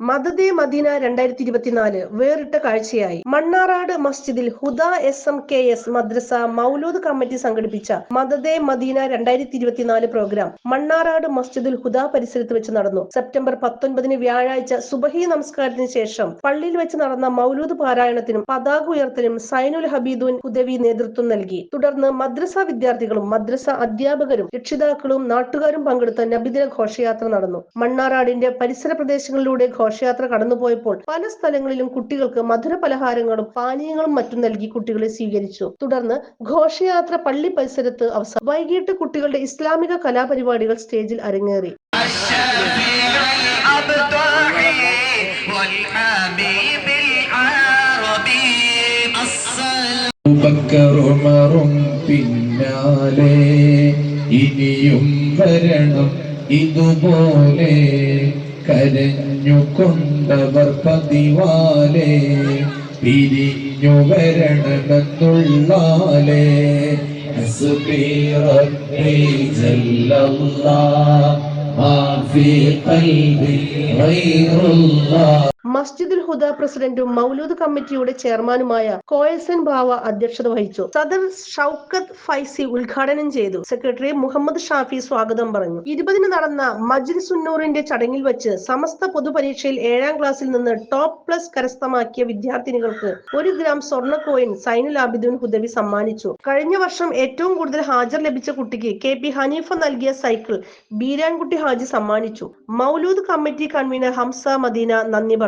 മദദേ Medina രണ്ടായിരത്തി ഇരുപത്തിനാല് വേറിട്ട കാഴ്ചയായി. മണ്ണാറാട് മസ്ജിദിൽ Huda S M K S മദ്രസ മൗലൂദ് കമ്മിറ്റി സംഘടിപ്പിച്ച മദദേ മദീന രണ്ടായിരത്തി ഇരുപത്തിനാല് പ്രോഗ്രാം മണ്ണാറാട് മസ്ജിദിൽ ഹുദ പരിസരത്ത് വെച്ച് നടന്നു. സെപ്റ്റംബർ പത്തൊൻപതിന് വ്യാഴാഴ്ച സുബഹി നമസ്കാരത്തിന് ശേഷം പള്ളിയിൽ വെച്ച് നടന്ന മൗലൂദ് പാരായണത്തിനും പതാക ഉയർത്തലും സൈനുൽ ഹബീദുൻ ഹുദവി നേതൃത്വം നൽകി. തുടർന്ന് മദ്രസ വിദ്യാർത്ഥികളും മദ്രസ അധ്യാപകരും രക്ഷിതാക്കളും നാട്ടുകാരും പങ്കെടുത്ത നബിദിന ഘോഷയാത്ര നടന്നു. മണ്ണാറാടിന്റെ പരിസര പ്രദേശങ്ങളിലൂടെ ഘോഷയാത്ര കടന്നുപോയപ്പോൾ പല സ്ഥലങ്ങളിലും കുട്ടികൾക്ക് മധുര പലഹാരങ്ങളും പാനീയങ്ങളും മറ്റും നൽകി കുട്ടികളെ സ്വീകരിച്ചു. തുടർന്ന് ഘോഷയാത്ര പള്ളി പരിസരത്ത് അവസാനം വൈകിട്ട് കുട്ടികളുടെ ഇസ്ലാമിക കലാപരിപാടികൾ സ്റ്റേജിൽ അരങ്ങേറി. പിന്നാലെ ഇനിയും വരണം ഇതുപോലെ കരഞ്ഞു കൊണ്ടവർ പതിവാലെ പിരിഞ്ഞു വരണമെന്നുള്ളാലെ ഗൈറുല്ലാഹ് മസ്ജിദുൽ ഹുദ പ്രസിഡന്റും മൗലൂദ് കമ്മിറ്റിയുടെ ചെയർമാനുമായ കോയൽസൻ ബാവ അധ്യക്ഷത വഹിച്ചു. സദർ ഷൌക്കത്ത് ഫൈസി ഉദ്ഘാടനം ചെയ്തു. സെക്രട്ടറി മുഹമ്മദ് ഷാഫി സ്വാഗതം പറഞ്ഞു. ഇരുപതിന് നടന്ന മജ്ലിസ് ഉന്നൂറിന്റെ ചടങ്ങിൽ വെച്ച് സമസ്ത പൊതുപരീക്ഷയിൽ ഏഴാം ക്ലാസ്സിൽ നിന്ന് ടോപ്പ് പ്ലസ് കരസ്ഥമാക്കിയ വിദ്യാർത്ഥിനികൾക്ക് ഒരു ഗ്രാം സ്വർണ കോയിൻ സൈനുൽ ആബിദുൻ ഹുദവി സമ്മാനിച്ചു. കഴിഞ്ഞ വർഷം ഏറ്റവും കൂടുതൽ ഹാജർ ലഭിച്ച കുട്ടിക്ക് കെ പി ഹനീഫ നൽകിയ സൈക്കിൾ ബീരാൻകുട്ടി ഹാജി സമ്മാനിച്ചു. മൗലൂദ് കമ്മിറ്റി കൺവീനർ ഹംസ മദീന നന്ദി